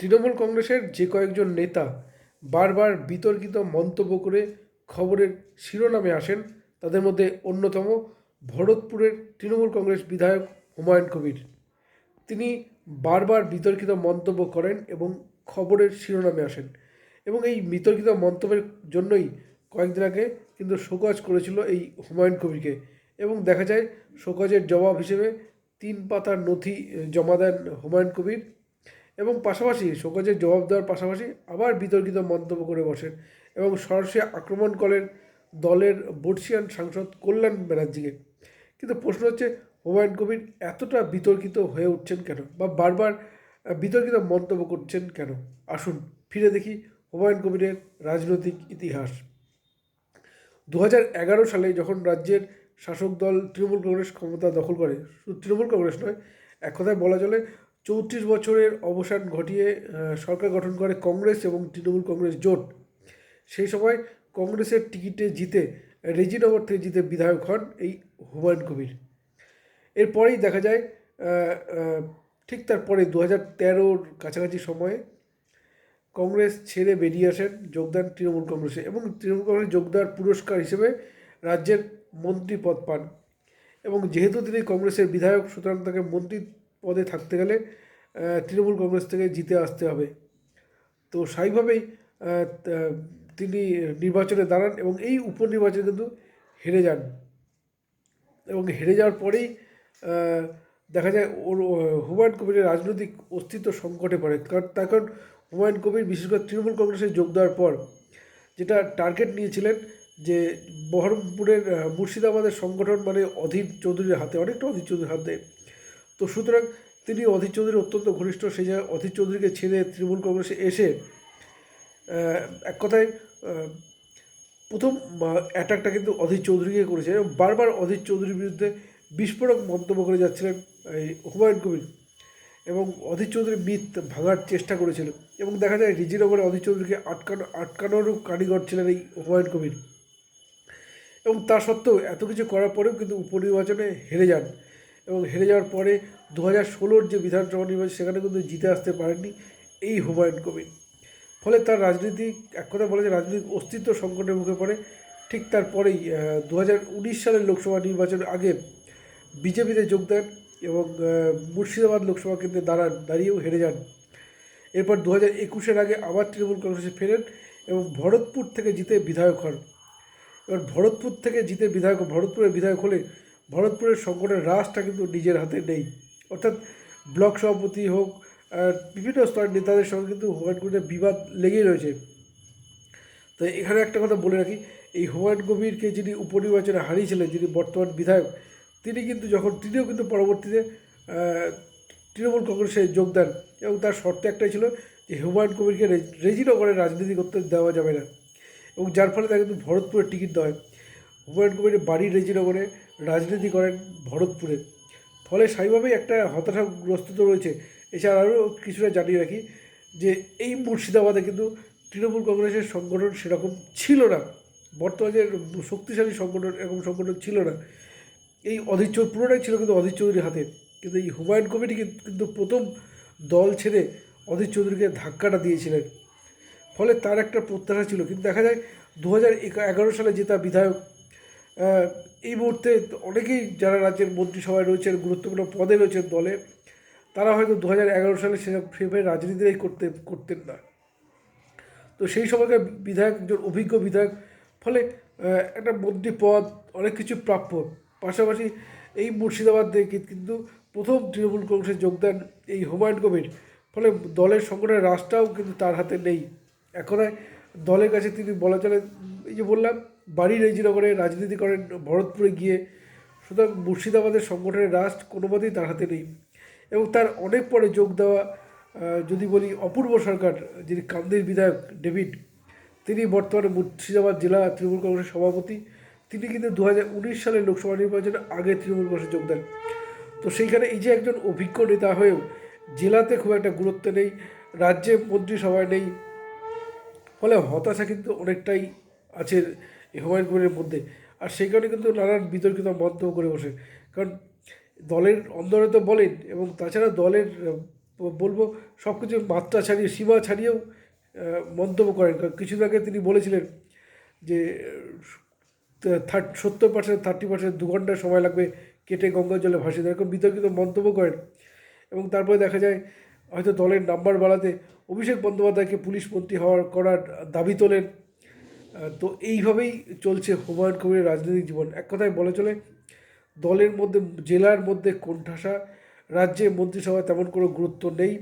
তৃণমূল কংগ্রেসের যে কয়েকজন নেতা বারবার বিতর্কিত মন্তব্য করে খবরের শিরোনামে আসেন, তাদের মধ্যে অন্যতম ভরতপুরের তৃণমূল কংগ্রেস বিধায়ক হুমায়ুন কবির। তিনি বারবার বিতর্কিত মন্তব্য করেন এবং খবরের শিরোনামে আসেন এবং এই বিতর্কিত মন্তব্যের জন্যই কয়েকদিন আগে কিন্তু শোকজ করেছিল এই হুমায়ুন কবিরকে এবং দেখা যায় শোকজের জবাব হিসেবে তিন পাতার নথি জমা দেন হুমায়ুন কবির। এবং পাশাপাশি শোকজের জবাব দেওয়ার পাশাপাশি আবার বিতর্কিত মন্তব্য করে বসেন এবং সরাসরি আক্রমণ করেন দলের বর্ষিয়ান সাংসদ কল্যাণ ব্যানার্জিকে। কিন্তু প্রশ্ন হচ্ছে, হুমায়ুন কবির এতটা বিতর্কিত হয়ে উঠছেন কেন বা বারবার বিতর্কিত মন্তব্য করছেন কেন? আসুন ফিরে দেখি হুমায়ুন কবিরের রাজনৈতিক ইতিহাস। দু এগারো সালে যখন রাজ্যের শাসক দল তৃণমূল কংগ্রেস ক্ষমতা দখল করে, শুধু তৃণমূল কংগ্রেস নয়, এক কথায় বলা চলে চৌত্রিশ বছরের অবসান ঘটিয়ে সরকার গঠন করে কংগ্রেস এবং তৃণমূল কংগ্রেস জোট। সেই সময় কংগ্রেসের টিকিটে জিতে, রেজিনগর থেকে জিতে বিধায়ক হন এই হুমায়ুন কবির। এরপরেই দেখা যায় ঠিক তারপরে দু হাজার তেরোর কাছাকাছি সময়ে কংগ্রেস ছেড়ে বেরিয়ে আসেন যোগদান তৃণমূল কংগ্রেসে এবং তৃণমূল কংগ্রেস যোগ দেওয়ার পুরস্কার হিসেবে রাজ্যের মন্ত্রী পদ পান। এবং যেহেতু তিনি কংগ্রেসের বিধায়ক, সুতরাং তাকে মন্ত্রী পদে থাকতে গেলে তৃণমূল কংগ্রেস থেকে জিতে আসতে হবে। তো স্বাভাবিকভাবেই তিনি নির্বাচনে দাঁড়ান এবং এই উপনির্বাচনে কিন্তু হেরে যান। এবং হেরে যাওয়ার পরেই দেখা যায় ওর হুমায়ুন কবিরের রাজনৈতিক অস্তিত্ব সংকটে পড়ে। কারণ, তার কারণ হুমায়ুন কবির বিশেষ করে তৃণমূল কংগ্রেসে যোগ দেওয়ার পর, যেটা টার্গেট নিয়েছিলেন যে বহরমপুরের মুর্শিদাবাদের সংগঠন মানে অধীর চৌধুরীর হাতে, অনেকটা অধীর চৌধুরীর হাতে তো সুতরাং তিনি অধীর চৌধুরীর অত্যন্ত ঘনিষ্ঠ, সেই জায়গায় অধীর চৌধুরীকে ছেড়ে তৃণমূল কংগ্রেসে এসে এক কথায় প্রথম অ্যাটাকটা কিন্তু অধীর চৌধুরীকে করেছে এবং বারবার অধীর চৌধুরীর বিরুদ্ধে বিস্ফোরক মন্তব্য করে যাচ্ছিলেন, এই হুমায়ুন কবির এবং অধীর চৌধুরী মিথ ভাঙার চেষ্টা করেছিল এবং দেখা যায় রিজিনগরে অধীর চৌধুরীকে আটকানো, আটকানোরও কারিগর ছিলেন এই হুমায়ুন কবির। এবং তা সত্ত্বেও এত কিছু করার পরেও কিন্তু উপনির্বাচনে হেরে যান এবং হেরে যাওয়ার পরে দু হাজার ষোলোর যে বিধানসভা নির্বাচন, সেখানে কিন্তু জিতে আসতে পারেননি এই হুমায়ুন কবির। ফলে তার রাজনীতিক, এক কথা বলে যে রাজনৈতিক অস্তিত্ব সংকটের মুখে পড়ে। ঠিক তারপরেই দু হাজার উনিশ সালের লোকসভা নির্বাচনের আগে বিজেপিতে যোগ দেন এবং মুর্শিদাবাদ লোকসভা কেন্দ্রে দাঁড়ান, দাঁড়িয়েও হেরে যান। এরপর দু হাজার একুশের আগে আবার তৃণমূল কংগ্রেসে ফেরেন এবং ভরতপুর থেকে জিতে বিধায়ক হন। এবার ভরতপুর থেকে জিতে বিধায়ক, ভরতপুরের বিধায়ক হলে ভরতপুরের সংকটের রাসটা কিন্তু নিজের হাতে নেই। অর্থাৎ ব্লক সভাপতি হোক বিভিন্ন স্তরের নেতাদের সঙ্গে কিন্তু হুমায়ুন কবিরের বিবাদ লেগেই রয়েছে। তো এখানে একটা কথা বলে রাখি, এই হুমায়ুন কবিরকে যিনি উপনির্বাচনে হারিয়েছিলেন, যিনি বর্তমান বিধায়ক, তিনি কিন্তু যখন, তিনিও কিন্তু পরবর্তীতে তৃণমূল কংগ্রেসে যোগ দেন এবং তার শর্ত একটাই ছিল যে হুমায়ুন কবিরকে রেজিনগরে রাজনীতি করতে দেওয়া যাবে না। এবং যার ফলে তাকে কিন্তু ভরতপুরে টিকিট দেওয়া হয়। হুমায়ুন কবির বাড়ি রেজিনগরে রাজনীতি করেন ভরতপুরে। ফলে স্বাভাবিকভাবেই একটা হতাশাগ্রস্ত তো রয়েছে। এছাড়া আরও কিছুটা জানিয়ে রাখি যে এই মুর্শিদাবাদে কিন্তু তৃণমূল কংগ্রেসের সংগঠন সেরকম ছিল না। বর্তমানে যে শক্তিশালী সংগঠন এরকম সংগঠন ছিল না। এই অধীর চৌধুরী পুরোটাই ছিল কিন্তু অধীর চৌধুরীর হাতে। কিন্তু এই হুমায়ুন কমিটি কিন্তু প্রথম দল ছেড়ে অধীর চৌধুরীকে ধাক্কাটা দিয়েছিলেন। ফলে তার একটা প্রত্যাশা ছিল। কিন্তু দেখা যায় দু হাজার এগারো সালে জেতা বিধায়ক আহ, এই মুহূর্তে অনেকেই যারা রাজ্যের মন্ত্রিসভায় রয়েছেন, গুরুত্বপূর্ণ পদে রয়েছেন দলে, তারা হয়তো দু হাজার এগারো সালে সেরকম সেভাবে রাজনীতিটাই করতে, করতেন না। তো সেই সময়কার বিধায়ক, একজন অভিজ্ঞ বিধায়ক, ফলে একটা মন্ত্রী পদ অনেক কিছু প্রাপ্য। পাশাপাশি এই মুর্শিদাবাদ থেকে কিন্তু প্রথম তৃণমূল কংগ্রেসে যোগদান এই হুমায়ুন কবির। ফলে দলের সংগঠনের রাজটাও কিন্তু তার হাতে নেই। এখনই দলের কাছে তিনি বলা চলে, এই যে বললাম বাড়ি রেজিনগরে রাজনীতি করেন ভরতপুরে গিয়ে। সুতরাং মুর্শিদাবাদের সংগঠনের রাষ্ট্র কোনো মতেই তার হাতে নেই। এবং তার অনেক পরে যোগ দেওয়া যদি বলি অপূর্ব সরকার, যিনি কান্দির বিধায়ক ডেভিড, তিনি বর্তমানে মুর্শিদাবাদ জেলা তৃণমূল কংগ্রেসের সভাপতি। তিনি কিন্তু দু হাজার উনিশ সালের লোকসভা নির্বাচনে আগে তৃণমূল কংগ্রেসে যোগ দেন। তো সেইখানে এই যে একজন অভিজ্ঞ নেতা হয়েও জেলাতে খুব একটা গুরুত্ব নেই, রাজ্যে মন্ত্রিসভায় নেই, ফলে হতাশা কিন্তু অনেকটাই আছে এই হুমায়ুন কবিরের মধ্যে। আর সেই কারণে কিন্তু নানান বিতর্কিত মন্তব্য করে বসে। কারণ দলের অন্দরে তো বলেন এবং তাছাড়া দলের বলব সব কিছু মাত্রা ছাড়িয়ে, সীমা ছাড়িয়েও মন্তব্য করেন। কারণ কিছুদিন আগে তিনি বলেছিলেন যে থার্ট, সত্তর পার্সেন্ট থার্টি পার্সেন্ট দু ঘণ্টা সময় লাগবে কেটে গঙ্গা জলে ভাসিয়ে দেয় এরকম বিতর্কিত মন্তব্য করেন। এবং তারপরে দেখা যায়, হয়তো দলের নাম্বার বাড়াতে অভিষেক বন্দ্যোপাধ্যায়কে পুলিশ মন্ত্রী হওয়ার করার দাবি তোলেন। তো এইভাবেই চলছে হুমায়ুন কবিরের রাজনৈতিক জীবন। এক কথায় বলে চলে, দলের মধ্যে, জেলার মধ্যে কোণঠাসা, রাজ্যে মন্ত্রিসভায় তেমন কোনো গুরুত্ব নেই।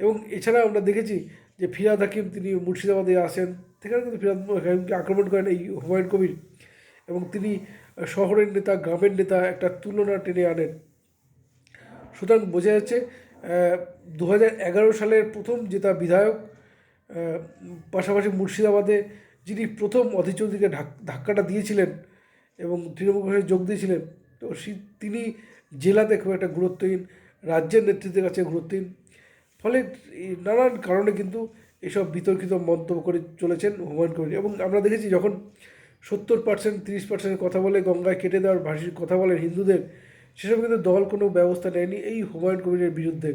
এবং এছাড়া আমরা দেখেছি যে ফিরাদ হাকিম তিনি মুর্শিদাবাদে আসেন, সেখানে কিন্তু ফিরাদ হাকিমকে আক্রমণ করেন এই হুমায়ুন কবির। এবং তিনি শহরের নেতা, গ্রামের নেতা একটা তুলনা টেনে আনেন। সুতরাং বোঝা যাচ্ছে দু সালের প্রথম জেতা বিধায়ক পাশাপাশি মুর্শিদাবাদে যিনি প্রথম অধীর চৌধুরীকে ধাক- ধাক্কাটা দিয়েছিলেন এবং তৃণমূল কংগ্রেসে যোগ দিয়েছিলেন, তো তিনি জেলাতে খুব একটা গুরুত্বহীন, রাজ্যের নেতৃত্বের কাছে গুরুত্বহীন। ফলে নানান কারণে কিন্তু এসব বিতর্কিত মন্তব্য করে চলেছেন হুমায়ুন কবির। এবং আমরা দেখেছি যখন সত্তর পার্সেন্ট, তিরিশ পার্সেন্ট কথা বলে গঙ্গায় কেটে দেওয়ার ভাষির কথা বলেন হিন্দুদের, সেসব কিন্তু দল কোনো ব্যবস্থা নেয়নি এই হুমায়ুন কবিরের বিরুদ্ধে।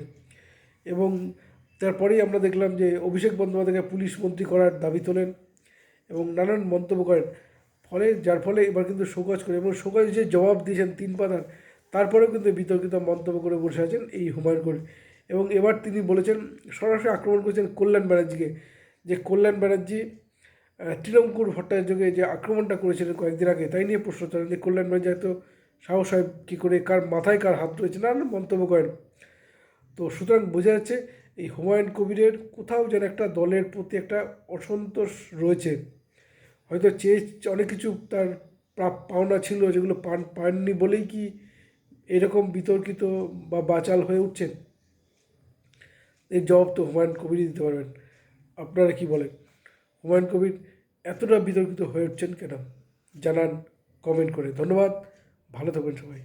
এবং তারপরেই আমরা দেখলাম যে অভিষেক বন্দ্যোপাধ্যায়কে পুলিশ মন্ত্রী করার দাবি তোলেন। এবং নানান মন্তব্য করেন। ফলে, যার ফলে এবার কিন্তু শোকজ করে এবং শোকজ যে জবাব দিয়েছেন তিন পাতার, তারপরেও কিন্তু বিতর্কিত মন্তব্য করে বসে আছেন এই হুমায়ুন কবির। এবং এবার তিনি বলেছেন, সরাসরি আক্রমণ করেছেন কল্যাণ ব্যানার্জিকে, যে কল্যাণ ব্যানার্জি তৃণমূল ভট্টাচার্যকে যে আক্রমণটা করেছিলেন কয়েকদিন আগে, তাই নিয়ে প্রশ্ন তোলেন যে কল্যাণ ব্যানার্জি হয়তো সাহস হয় কী করে, কার মাথায় কার হাত রয়েছে, নানান মন্তব্য করেন। তো সুতরাং বোঝা যাচ্ছে, এই হুমায়ুন কবিরের কোথাও যেন একটা দলের প্রতি একটা অসন্তোষ রয়েছে। হয়তো চেয়ে অনেক কিছু তার পাওনা ছিল যেগুলো পান, পাননি বলেই কি এরকম বিতর্কিত বা বাচাল হয়ে উঠছেন? এর জবাব তো হুমায়ুন কবিরই দিতে পারবেন। আপনারা কি বলেন? হুমায়ুন কবির এতটা বিতর্কিত হয়ে উঠছেন কেন? জানান কমেন্ট করে। ধন্যবাদ। ভালো থাকবেন সবাই।